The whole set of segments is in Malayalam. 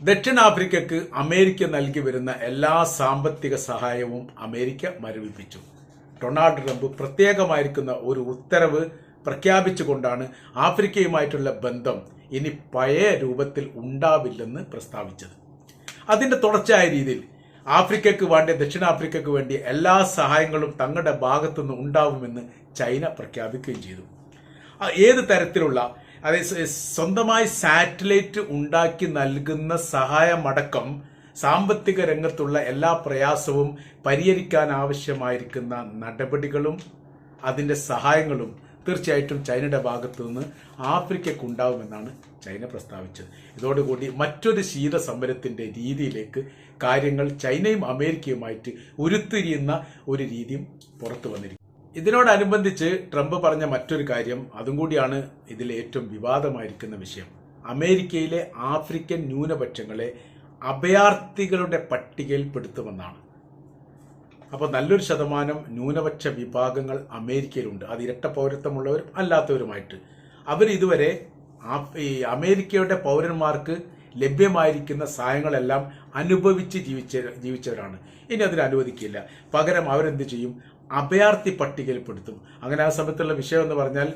ദക്ഷിണാഫ്രിക്കക്ക് അമേരിക്ക നൽകി വരുന്ന എല്ലാ സാമ്പത്തിക സഹായവും അമേരിക്ക മരവിപ്പിച്ചു. ഡൊണാൾഡ് ട്രംപ് പ്രത്യേകമായിരിക്കുന്ന ഒരു ഉത്തരവ് പ്രഖ്യാപിച്ചുകൊണ്ടാണ് ആഫ്രിക്കയുമായിട്ടുള്ള ബന്ധം ഇനി പഴയ രൂപത്തിൽ ഉണ്ടാവില്ലെന്ന് പ്രസ്താവിച്ചത്. അതിന്റെ തുടർച്ചയായ രീതിയിൽ ആഫ്രിക്കയ്ക്ക് വേണ്ടി ദക്ഷിണാഫ്രിക്കയ്ക്ക് വേണ്ടി എല്ലാ സഹായങ്ങളും തങ്ങളുടെ ഭാഗത്തുനിന്ന് ഉണ്ടാവുമെന്ന് ചൈന പ്രഖ്യാപിക്കുകയും ചെയ്തു. ഏത് തരത്തിലുള്ള അതായത് സ്വന്തമായി സാറ്റലൈറ്റ് ഉണ്ടാക്കി നൽകുന്ന സഹായമടക്കം സാമ്പത്തിക രംഗത്തുള്ള എല്ലാ പ്രയാസവും പരിഹരിക്കാൻ ആവശ്യമായിരിക്കുന്ന നടപടികളും അതിന്റെ സഹായങ്ങളും തീർച്ചയായിട്ടും ചൈനയുടെ ഭാഗത്തു നിന്ന് ആഫ്രിക്കയ്ക്ക് ഉണ്ടാവുമെന്നാണ് ചൈന പ്രസ്താവിച്ചത്. ഇതോടുകൂടി മറ്റൊരു ശീത സമരത്തിന്റെ രീതിയിലേക്ക് കാര്യങ്ങൾ ചൈനയും അമേരിക്കയുമായിട്ട് ഉരുത്തിരിയുന്ന ഒരു രീതിയും പുറത്തു വന്നിരിക്കും ഇതിനോടനുബന്ധിച്ച് ട്രംപ് പറഞ്ഞ മറ്റൊരു കാര്യം അതും കൂടിയാണ് ഇതിൽ ഏറ്റവും വിവാദമായിരിക്കുന്ന വിഷയം. അമേരിക്കയിലെ ആഫ്രിക്കൻ ന്യൂനപക്ഷങ്ങളെ അഭയാർത്ഥികളുടെ പട്ടികയിൽ പെടുത്തുമെന്നാണ്. അപ്പോൾ നല്ലൊരു ശതമാനം ന്യൂനപക്ഷ വിഭാഗങ്ങൾ അമേരിക്കയിലുണ്ട്. അത് ഇരട്ട പൗരത്വമുള്ളവരും അല്ലാത്തവരുമായിട്ട്. അവർ ഇതുവരെ ഈ അമേരിക്കയുടെ പൗരന്മാർക്ക് ലഭ്യമായിരിക്കുന്ന സഹായങ്ങളെല്ലാം അനുഭവിച്ച് ജീവിച്ച ജീവിച്ചവരാണ്. ഇനി അതിന് അനുവദിക്കില്ല. പകരം അവരെന്ത് ചെയ്യും? അഭയാർത്ഥി പട്ടികയിൽപ്പെടുത്തും. അങ്ങനെ ആ സമയത്തുള്ള വിഷയം എന്ന് പറഞ്ഞാൽ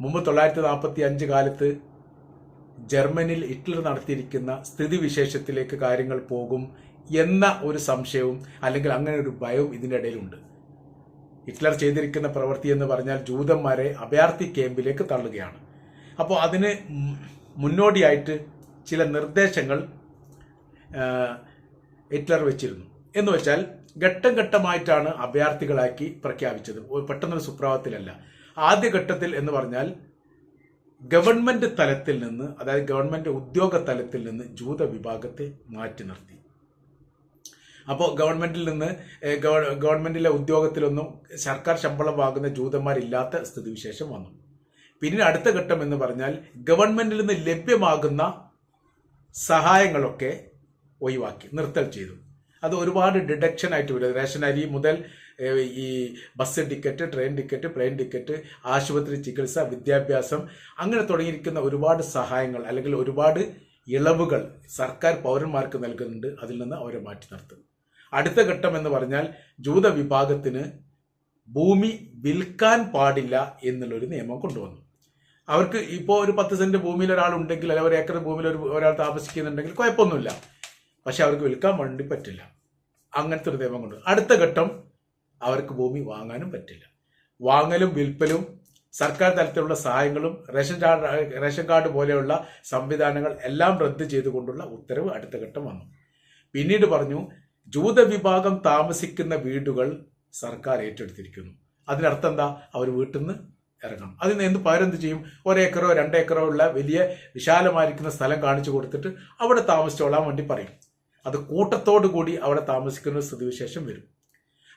മുമ്പ് തൊള്ളായിരത്തി നാൽപ്പത്തി അഞ്ച് കാലത്ത് ജർമ്മനിയിൽ ഹിറ്റ്ലർ നടത്തിയിരിക്കുന്ന സ്ഥിതിവിശേഷത്തിലേക്ക് കാര്യങ്ങൾ പോകും എന്ന ഒരു സംശയവും അല്ലെങ്കിൽ അങ്ങനെ ഒരു ഭയവും ഇതിന്റെ ഇടയിലുണ്ട്. ഹിറ്റ്ലർ ചെയ്തിരിക്കുന്ന പ്രവൃത്തി എന്ന് പറഞ്ഞാൽ ജൂതന്മാരെ അഭയാർത്ഥി ക്യാമ്പിലേക്ക് തള്ളുകയാണ്. അപ്പോൾ അതിന് മുന്നോടിയായിട്ട് ചില നിർദ്ദേശങ്ങൾ ഹിറ്റ്ലർ വെച്ചിരുന്നു. എന്ന് വെച്ചാൽ ഘട്ടം ഘട്ടമായിട്ടാണ് അഭയാർത്ഥികളാക്കി പ്രഖ്യാപിച്ചത്. പെട്ടെന്നൊരു ആദ്യ ഘട്ടത്തിൽ എന്ന് പറഞ്ഞാൽ ഗവൺമെന്റ് തലത്തിൽ നിന്ന് അതായത് ഗവൺമെന്റ് ഉദ്യോഗ തലത്തിൽ നിന്ന് ജൂത വിഭാഗത്തെ മാറ്റി നിർത്തി. അപ്പോൾ ഗവൺമെന്റിൽ നിന്ന് ഗവൺമെന്റിലെ ഉദ്യോഗത്തിലൊന്നും സർക്കാർ ശമ്പളം വാങ്ങുന്ന ജൂതന്മാരില്ലാത്ത സ്ഥിതിവിശേഷം വന്നു. പിന്നെ അടുത്ത ഘട്ടം എന്ന് പറഞ്ഞാൽ ഗവൺമെന്റിൽ നിന്ന് ലഭ്യമാകുന്ന സഹായങ്ങളൊക്കെ ഒഴിവാക്കി നിർത്തൽ ചെയ്തു. അത് ഒരുപാട് ഡിഡക്ഷൻ ആയിട്ട് വരും. റേഷൻ അരി മുതൽ ഈ bus ticket train ticket plane ticket ആശുപത്രി ചികിത്സ വിദ്യാഭ്യാസം അങ്ങനെ തുടങ്ങിയിരിക്കുന്ന ഒരുപാട് സഹായങ്ങൾ അല്ലെങ്കിൽ ഒരുപാട് ഇളവുകൾ സർക്കാർ പൗരന്മാർക്ക് നൽകുന്നുണ്ട്. അതിൽ നിന്ന് അവരെ മാറ്റി നിർത്തും. അടുത്ത ഘട്ടം എന്ന് പറഞ്ഞാൽ ജൂത വിഭാഗത്തിന് ഭൂമി വിൽക്കാൻ പാടില്ല എന്നുള്ളൊരു നിയമം കൊണ്ടുവന്നു. അവർക്ക് ഇപ്പോൾ ഒരു പത്ത് സെന്റ് ഭൂമിയിൽ ഒരാൾ ഉണ്ടെങ്കിൽ അല്ലെങ്കിൽ ഒരു ഏക്കർ ഭൂമിയിൽ ഒരു ഒരാൾ താമസിക്കുന്നുണ്ടെങ്കിൽ കുഴപ്പമൊന്നുമില്ല. പക്ഷെ അവർക്ക് വിൽക്കാൻ വേണ്ടി പറ്റില്ല. അങ്ങനത്തെ ഒരു നിയമം കൊണ്ട് അടുത്ത ഘട്ടം അവർക്ക് ഭൂമി വാങ്ങാനും പറ്റില്ല. വാങ്ങലും വിൽപ്പലും സർക്കാർ തലത്തിലുള്ള സഹായങ്ങളും റേഷൻ കാർഡ് റേഷൻ കാർഡ് പോലെയുള്ള സംവിധാനങ്ങൾ എല്ലാം റദ്ദ് ചെയ്തുകൊണ്ടുള്ള ഉത്തരവ് അടുത്ത ഘട്ടം വന്നു. പിന്നീട് പറഞ്ഞു ജൂത വിഭാഗം താമസിക്കുന്ന വീടുകൾ സർക്കാർ ഏറ്റെടുത്തിരിക്കുന്നു. അതിനർത്ഥം എന്താ? അവർ വീട്ടിൽ നിന്ന് ഇറങ്ങണം അതിന് എന്ത് പകരെന്ത് ചെയ്യും? ഒരേക്കറോ രണ്ടേക്കറോ ഉള്ള വലിയ വിശാലമായിരിക്കുന്ന സ്ഥലം കാണിച്ചു കൊടുത്തിട്ട് അവിടെ താമസിച്ചോളാൻ വേണ്ടി പറയും. അത് കൂട്ടത്തോടു കൂടി അവിടെ താമസിക്കുന്ന സ്ഥിതിവിശേഷം വരും.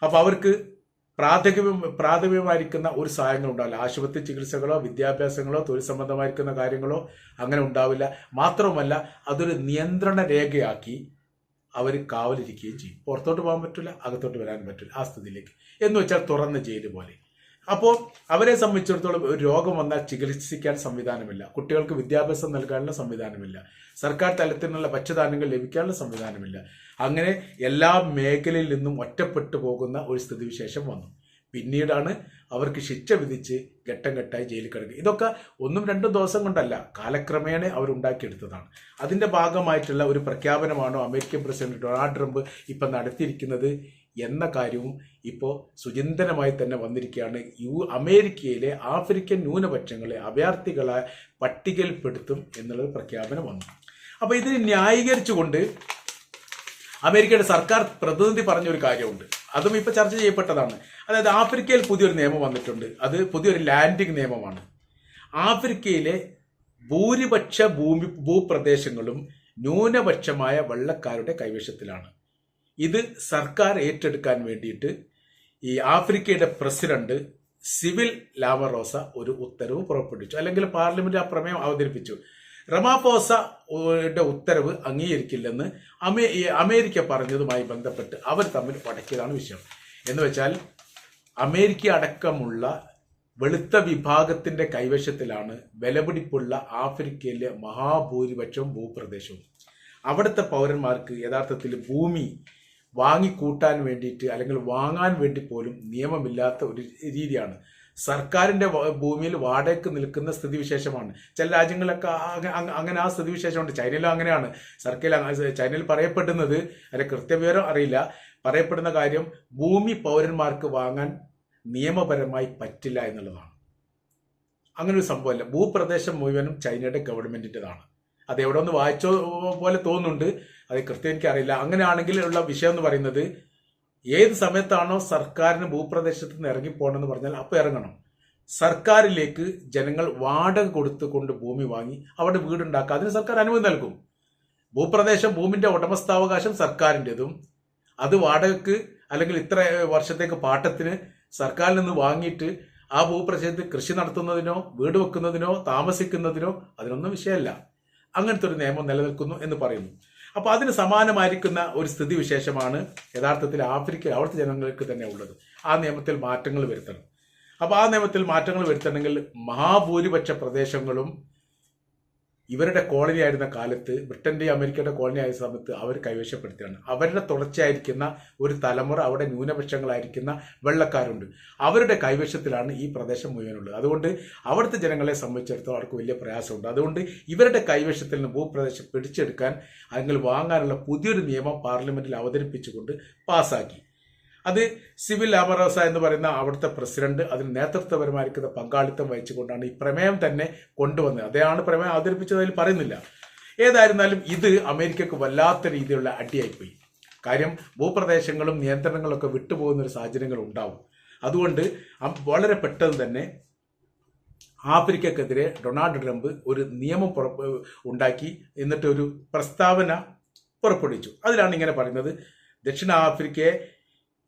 അപ്പോൾ അവർക്ക് പ്രാഥമിക പ്രാഥമികമായിരിക്കുന്ന ഒരു സഹായങ്ങൾ ഉണ്ടാവില്ല. ആശുപത്രി ചികിത്സകളോ വിദ്യാഭ്യാസങ്ങളോ തൊഴിൽ സംബന്ധമായിരിക്കുന്ന കാര്യങ്ങളോ അങ്ങനെ ഉണ്ടാവില്ല. മാത്രവുമല്ല അതൊരു നിയന്ത്രണ രേഖയാക്കി അവർ കാവലിരിക്കുകയും ചെയ്യും. പുറത്തോട്ട് പോകാൻ പറ്റില്ല അകത്തോട്ട് വരാൻ പറ്റില്ല ആ സ്ഥിതിയിലേക്ക്. എന്ന് വെച്ചാൽ തുറന്ന ജയിൽ പോലെ. അപ്പോൾ അവരെ സംബന്ധിച്ചിടത്തോളം ഒരു രോഗം വന്നാൽ ചികിത്സിക്കാൻ സംവിധാനമില്ല. കുട്ടികൾക്ക് വിദ്യാഭ്യാസം നൽകാനുള്ള സംവിധാനമില്ല. സർക്കാർ തലത്തിൽ നിന്നുള്ള ഭക്ഷ്യധാന്യങ്ങൾ ലഭിക്കാനുള്ള സംവിധാനമില്ല. അങ്ങനെ എല്ലാ മേഖലയിൽ നിന്നും ഒറ്റപ്പെട്ടു പോകുന്ന ഒരു സ്ഥിതിവിശേഷം വന്നു. പിന്നീടാണ് അവർക്ക് ശിക്ഷ വിധിച്ച് ഘട്ടം ഘട്ടമായി ജയിലിൽ കിടക്കുക. ഇതൊക്കെ ഒന്നും രണ്ടും ദിവസം കൊണ്ടല്ല കാലക്രമേണ അവരുണ്ടാക്കിയെടുത്തതാണ് അതിന്റെ ഭാഗമായിട്ടുള്ള ഒരു പ്രഖ്യാപനമാണോ അമേരിക്കൻ പ്രസിഡന്റ് ഡൊണാൾഡ് ട്രംപ് ഇപ്പം നടത്തിയിരിക്കുന്നത്? എന്ന കാര്യവും ഇപ്പോൾ സുചിന്തനമായി തന്നെ വന്നിരിക്കുകയാണ്. യു അമേരിക്കയിലെ ആഫ്രിക്കൻ ന്യൂനപക്ഷങ്ങളെ അഭയാർത്ഥികളെ പട്ടികയിൽപ്പെടുത്തും എന്നുള്ളത് പ്രഖ്യാപനം വന്നു. അപ്പോൾ ഇതിനെ ന്യായീകരിച്ചുകൊണ്ട് അമേരിക്കയുടെ സർക്കാർ പ്രതിനിധി പറഞ്ഞ ഒരു കാര്യമുണ്ട്. അതും ഇപ്പൊ ചർച്ച ചെയ്യപ്പെട്ടതാണ്. അതായത് ആഫ്രിക്കയിൽ പുതിയൊരു നിയമം വന്നിട്ടുണ്ട്. അത് പുതിയൊരു ലാൻഡിംഗ് നിയമമാണ്. ആഫ്രിക്കയിലെ ഭൂരിപക്ഷ ഭൂമി ഭൂപ്രദേശങ്ങളും ന്യൂനപക്ഷമായ വെള്ളക്കാരുടെ കൈവശത്തിലാണ്. ഇത് സർക്കാർ ഏറ്റെടുക്കാൻ വേണ്ടിയിട്ട് ഈ ആഫ്രിക്കയുടെ പ്രസിഡന്റ് സിവിൽ ലാവറോസ ഒരു ഉത്തരവ് പുറപ്പെടുവിച്ചു. അല്ലെങ്കിൽ പാർലമെന്റ് ആ പ്രമേയം അവതരിപ്പിച്ചു. റമാഫോസയുടെ ഉത്തരവ് അംഗീകരിക്കില്ലെന്ന് അമേ അമേരിക്ക പറഞ്ഞതുമായി ബന്ധപ്പെട്ട് അവർ തമ്മിൽ പടക്കിയതാണ് വിഷയം. എന്ന് വെച്ചാൽ അമേരിക്ക അടക്കമുള്ള വെളുത്ത വിഭാഗത്തിന്റെ കൈവശത്തിലാണ് വിലപിടിപ്പുള്ള ആഫ്രിക്കയിലെ മഹാഭൂരിപക്ഷവും ഭൂപ്രദേശവും. അവിടുത്തെ പൗരന്മാർക്ക് യഥാർത്ഥത്തിൽ ഭൂമി വാങ്ങിക്കൂട്ടാൻ വേണ്ടിയിട്ട് അല്ലെങ്കിൽ വാങ്ങാൻ വേണ്ടി പോലും നിയമമില്ലാത്ത ഒരു രീതിയാണ്. സർക്കാരിന്റെ ഭൂമിയിൽ വാടകയ്ക്ക് നിൽക്കുന്ന സ്ഥിതിവിശേഷമാണ്. ചില രാജ്യങ്ങളിലൊക്കെ അങ്ങനെ ആ സ്ഥിതിവിശേഷമുണ്ട്. ചൈനയിലും അങ്ങനെയാണ്. സർക്കാർ ചൈനയിൽ പറയപ്പെടുന്നത് അല്ലെ കൃത്യവിവരം അറിയില്ല. പറയപ്പെടുന്ന കാര്യം ഭൂമി പൗരന്മാർക്ക് വാങ്ങാൻ നിയമപരമായി പറ്റില്ല എന്നുള്ളതാണ്. അങ്ങനെ ഒരു സംഭവമല്ല. ഭൂപ്രദേശം മുഴുവനും ചൈനയുടെ ഗവൺമെന്റിന്റെതാണ്. അത് എവിടെ ഒന്ന് വായിച്ചോ പോലെ തോന്നുന്നുണ്ട്. അത് കൃത്യം എനിക്കറിയില്ല. അങ്ങനെയാണെങ്കിൽ ഉള്ള വിഷയം എന്ന് പറയുന്നത് ഏത് സമയത്താണോ സർക്കാരിന് ഭൂപ്രദേശത്ത് നിന്ന് ഇറങ്ങിപ്പോകണമെന്ന് പറഞ്ഞാൽ അപ്പോൾ ഇറങ്ങണം. സർക്കാരിലേക്ക് ജനങ്ങൾ വാടക കൊടുത്തുകൊണ്ട് ഭൂമി വാങ്ങി അവിടെ വീടുണ്ടാക്കുക. അതിന് സർക്കാർ അനുമതി നൽകും. ഭൂപ്രദേശം ഭൂമിന്റെ ഉടമസ്ഥാവകാശം സർക്കാരിന്റെതും. അത് വാടകക്ക് അല്ലെങ്കിൽ ഇത്ര വർഷത്തേക്ക് പാട്ടത്തിന് സർക്കാരിൽ നിന്ന് വാങ്ങിയിട്ട് ആ ഭൂപ്രദേശത്ത് കൃഷി നടത്തുന്നതിനോ വീട് വെക്കുന്നതിനോ താമസിക്കുന്നതിനോ അതിനൊന്നും വിഷയമല്ല. അങ്ങനത്തെ ഒരു നിയമം നിലനിൽക്കുന്നു എന്ന് പറയുന്നു. അപ്പോൾ അതിന് സമാനമായിരിക്കുന്ന ഒരു സ്ഥിതി വിശേഷമാണ് യഥാർത്ഥത്തിൽ ആഫ്രിക്ക അവിടുത്തെ ജനങ്ങൾക്ക് തന്നെ ഉള്ളത്. ആ നിയമത്തിൽ മാറ്റങ്ങൾ വരുത്തണം. അപ്പോൾ ആ നിയമത്തിൽ മാറ്റങ്ങൾ വരുത്തണമെങ്കിൽ മഹാഭൂരിപക്ഷ പ്രദേശങ്ങളും ഇവരുടെ കോളനി ആയിരുന്ന കാലത്ത് ബ്രിട്ടന്റെയും അമേരിക്കയുടെ കോളനി ആയ സമയത്ത് അവർ കൈവശപ്പെടുത്തിയാണ്. അവരുടെ തുടർച്ചയായിരിക്കുന്ന ഒരു തലമുറ അവിടെ ന്യൂനപക്ഷങ്ങളായിരിക്കുന്ന വെള്ളക്കാരുണ്ട്. അവരുടെ കൈവശത്തിലാണ് ഈ പ്രദേശം മുഴുവനുള്ളത്. അതുകൊണ്ട് അവിടുത്തെ ജനങ്ങളെ സംബന്ധിച്ചിടത്തോളം അവർക്ക് വലിയ പ്രയാസമുണ്ട്. അതുകൊണ്ട് ഇവരുടെ കൈവശത്തിൽ നിന്ന് ഭൂപ്രദേശം പിടിച്ചെടുക്കാൻ അല്ലെങ്കിൽ വാങ്ങാനുള്ള പുതിയൊരു നിയമം പാർലമെന്റിൽ അവതരിപ്പിച്ചുകൊണ്ട് പാസാക്കി അത് സിവിൽ ലാമറോസ എന്ന് പറയുന്ന അവിടുത്തെ പ്രസിഡന്റ് അതിന് നേതൃത്വപരമായിരിക്കുന്ന പങ്കാളിത്തം വഹിച്ചുകൊണ്ടാണ് ഈ പ്രമേയം തന്നെ കൊണ്ടുവന്നത്. അദ്ദേഹമാണ് പ്രമേയം അവതരിപ്പിച്ചത് അതിൽ പറയുന്നില്ല. ഏതായിരുന്നാലും ഇത് അമേരിക്കക്ക് വല്ലാത്ത രീതിയിലുള്ള അടിയായിപ്പോയി. കാര്യം ഭൂപ്രദേശങ്ങളും നിയന്ത്രണങ്ങളൊക്കെ വിട്ടുപോകുന്ന ഒരു സാഹചര്യങ്ങൾ ഉണ്ടാവും. അതുകൊണ്ട് വളരെ പെട്ടെന്ന് തന്നെ ആഫ്രിക്കക്കെതിരെ ഡൊണാൾഡ് ട്രംപ് ഒരു നിയമം ഉണ്ടാക്കി എന്നിട്ട് ഒരു പ്രസ്താവന പുറപ്പെടുവിച്ചു. അതിലാണ് ഇങ്ങനെ പറയുന്നത്. ദക്ഷിണാഫ്രിക്കയെ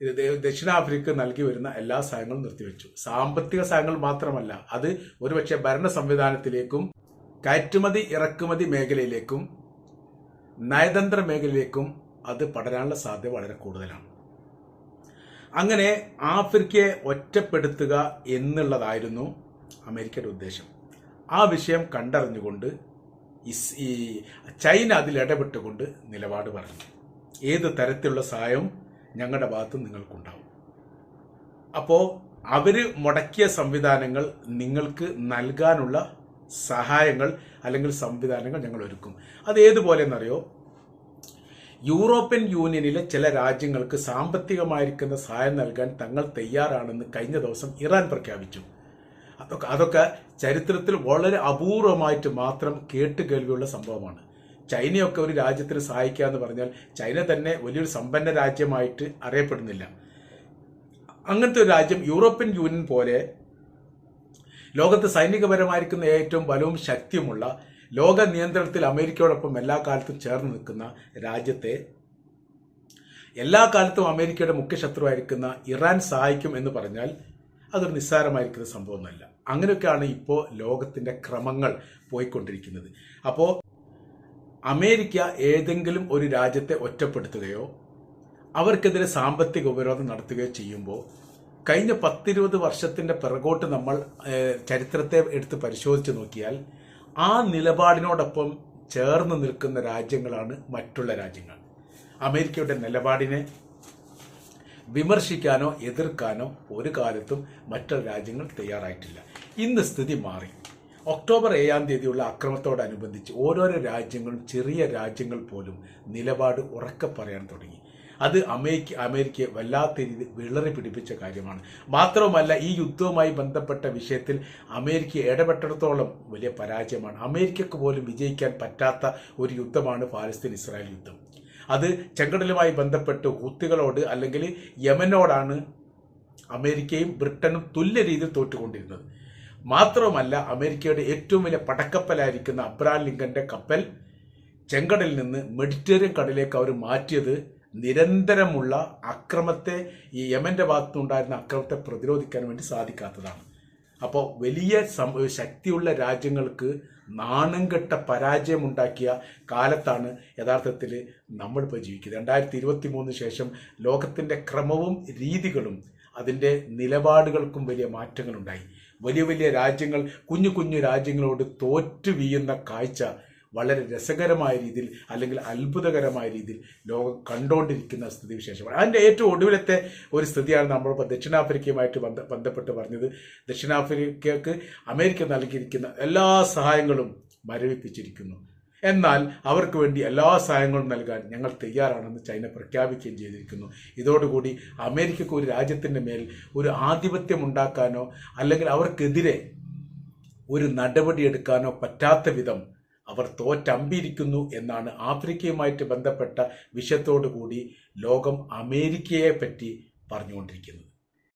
ഇത് ദക്ഷിണാഫ്രിക്ക നൽകി വരുന്ന എല്ലാ സഹായങ്ങളും നിർത്തിവെച്ചു. സാമ്പത്തിക സഹായങ്ങൾ മാത്രമല്ല അത് ഒരുപക്ഷെ ഭരണ സംവിധാനത്തിലേക്കും കയറ്റുമതി ഇറക്കുമതി മേഖലയിലേക്കും നയതന്ത്ര മേഖലയിലേക്കും അത് പടരാനുള്ള സാധ്യത വളരെ കൂടുതലാണ്. അങ്ങനെ ആഫ്രിക്കയെ ഒറ്റപ്പെടുത്തുക എന്നുള്ളതായിരുന്നു അമേരിക്കയുടെ ഉദ്ദേശം. ആ വിഷയം കണ്ടറിഞ്ഞുകൊണ്ട് ഈ ചൈന അതിൽ ഇടപെട്ടുകൊണ്ട് നിലപാട് പറഞ്ഞു. ഏത് തരത്തിലുള്ള സഹായം ഞങ്ങളുടെ ഭാഗത്ത് നിങ്ങൾക്കുണ്ടാവും. അപ്പോൾ അവർ മുടക്കിയ സംവിധാനങ്ങൾ നിങ്ങൾക്ക് നൽകാനുള്ള സഹായങ്ങൾ അല്ലെങ്കിൽ സംവിധാനങ്ങൾ ഞങ്ങൾ ഒരുക്കും. അത് ഏതുപോലെ എന്നറിയോ യൂറോപ്യൻ യൂണിയനിലെ ചില രാജ്യങ്ങൾക്ക് സാമ്പത്തികമായിരിക്കുന്ന സഹായം നൽകാൻ തങ്ങൾ തയ്യാറാണെന്ന് കഴിഞ്ഞ ദിവസം ഇറാൻ പ്രഖ്യാപിച്ചു. അതൊക്കെ അതൊക്കെ ചരിത്രത്തിൽ വളരെ അപൂർവമായിട്ട് മാത്രം കേട്ടുകേൾവിയുള്ള സംഭവമാണ്. ചൈനയൊക്കെ ഒരു രാജ്യത്തിന് സഹായിക്കുക എന്ന് പറഞ്ഞാൽ ചൈന തന്നെ വലിയൊരു സമ്പന്ന രാജ്യമായിട്ട് അറിയപ്പെടുന്നില്ല. അങ്ങനത്തെ ഒരു രാജ്യം യൂറോപ്യൻ യൂണിയൻ പോലെ ലോകത്ത് സൈനികപരമായിരിക്കുന്ന ഏറ്റവും ബലവും ശക്തിയുമുള്ള ലോക നിയന്ത്രണത്തിൽ അമേരിക്കയോടൊപ്പം എല്ലാ കാലത്തും ചേർന്ന് നിൽക്കുന്ന രാജ്യത്തെ എല്ലാ കാലത്തും അമേരിക്കയുടെ മുഖ്യ ശത്രുവായിരിക്കുന്ന ഇറാൻ സഹായിക്കും എന്ന് പറഞ്ഞാൽ അതൊരു നിസ്സാരമായിരിക്കുന്ന സംഭവമൊന്നുമല്ല. അങ്ങനെയൊക്കെയാണ് ഇപ്പോൾ ലോകത്തിന്റെ ക്രമങ്ങൾ പോയിക്കൊണ്ടിരിക്കുന്നത്. അപ്പോൾ അമേരിക്ക ഏതെങ്കിലും ഒരു രാജ്യത്തെ ഒറ്റപ്പെടുത്തുകയോ അവർക്കെതിരെ സാമ്പത്തിക ഉപരോധം നടത്തുകയോ ചെയ്യുമ്പോൾ കഴിഞ്ഞ പത്തിരുപത് വർഷത്തിന്റെ പിറകോട്ട് നമ്മൾ ചരിത്രത്തെ എടുത്ത് പരിശോധിച്ച് നോക്കിയാൽ ആ നിലപാടിനോടൊപ്പം ചേർന്ന് നിൽക്കുന്ന രാജ്യങ്ങളാണ് മറ്റുള്ള രാജ്യങ്ങൾ. അമേരിക്കയുടെ നിലപാടിനെ വിമർശിക്കാനോ എതിർക്കാനോ ഒരു കാലത്തും മറ്റുള്ള രാജ്യങ്ങൾ തയ്യാറായിട്ടില്ല. ഇന്ന് സ്ഥിതി മാറി. ഒക്ടോബർ ഏഴാം തീയതിയുള്ള അക്രമത്തോടനുബന്ധിച്ച് ഓരോരോ രാജ്യങ്ങളും ചെറിയ രാജ്യങ്ങൾ പോലും നിലപാട് ഉറക്കെ പറയാൻ തുടങ്ങി. അത് അമേരിക്ക അമേരിക്കയെ വല്ലാത്ത രീതി വിളറി പിടിപ്പിച്ച കാര്യമാണ്. മാത്രവുമല്ല ഈ യുദ്ധവുമായി ബന്ധപ്പെട്ട വിഷയത്തിൽ അമേരിക്ക ഇടപെട്ടിടത്തോളം വലിയ പരാജയമാണ്. അമേരിക്കക്ക് പോലും വിജയിക്കാൻ പറ്റാത്ത ഒരു യുദ്ധമാണ് പാലസ്തീൻ ഇസ്രായേൽ യുദ്ധം. അത് ചെങ്കടലുമായി ബന്ധപ്പെട്ട് ഹൂത്തികളോട് അല്ലെങ്കിൽ യമനോടാണ് അമേരിക്കയും ബ്രിട്ടനും തുല്യ രീതിയിൽ തോറ്റുകൊണ്ടിരുന്നത്. മാത്രവുമല്ല അമേരിക്കയുടെ ഏറ്റവും വലിയ പടക്കപ്പലായിരിക്കുന്ന അബ്രാം ലിങ്കന്റെ കപ്പൽ ചെങ്കടലിൽ നിന്ന് മെഡിറ്ററേനിയൻ കടലിലേക്ക് അവർ മാറ്റിയത് നിരന്തരമുള്ള അക്രമത്തെ ഈ യമന്റെ ഭാഗത്തുനിന്നുണ്ടായിരുന്ന അക്രമത്തെ പ്രതിരോധിക്കാൻ വേണ്ടി സാധിക്കാത്തതാണ്. അപ്പോൾ വലിയ ശക്തിയുള്ള രാജ്യങ്ങൾക്ക് നാണംകെട്ട പരാജയമുണ്ടാക്കിയ കാലത്താണ് യഥാർത്ഥത്തിൽ നമ്മളിപ്പോൾ ജീവിക്കുന്നത്. രണ്ടായിരത്തി ഇരുപത്തി മൂന്ന് ശേഷം ലോകത്തിന്റെ ക്രമവും രീതികളും അതിന്റെ നിലപാടുകൾക്കും വലിയ മാറ്റങ്ങളുണ്ടായി. വലിയ വലിയ രാജ്യങ്ങൾ കുഞ്ഞു കുഞ്ഞു രാജ്യങ്ങളോട് തോറ്റു വീയുന്ന കാഴ്ച വളരെ രസകരമായ രീതിയിൽ അല്ലെങ്കിൽ അത്ഭുതകരമായ രീതിയിൽ ലോകം കണ്ടുകൊണ്ടിരിക്കുന്ന സ്ഥിതിവിശേഷമാണ്. അതിന്റെ ഏറ്റവും ഒടുവിലത്തെ ഒരു സ്ഥിതിയാണ് നമ്മളിപ്പോൾ ദക്ഷിണാഫ്രിക്കയുമായിട്ട് ബന്ധ ബന്ധപ്പെട്ട് പറഞ്ഞത്. ദക്ഷിണാഫ്രിക്കക്ക് അമേരിക്ക നൽകിയിരിക്കുന്ന എല്ലാ സഹായങ്ങളും മരവിപ്പിച്ചിരിക്കുന്നു. എന്നാൽ അവർക്ക് വേണ്ടി എല്ലാ സഹായങ്ങളും നൽകാൻ ഞങ്ങൾ തയ്യാറാണെന്ന് ചൈന പ്രഖ്യാപിക്കുകയും ചെയ്തിരിക്കുന്നു. ഇതോടുകൂടി അമേരിക്കക്ക് ഒരു രാജ്യത്തിന്റെ മേൽ ഒരു ആധിപത്യം ഉണ്ടാക്കാനോ അല്ലെങ്കിൽ അവർക്കെതിരെ ഒരു നടപടിയെടുക്കാനോ പറ്റാത്ത വിധം അവർ തോറ്റമ്പിയിരിക്കുന്നു എന്നാണ് ആഫ്രിക്കയുമായിട്ട് ബന്ധപ്പെട്ട വിഷയത്തോടു കൂടി ലോകം അമേരിക്കയെ പറ്റി പറഞ്ഞുകൊണ്ടിരിക്കുന്നത്.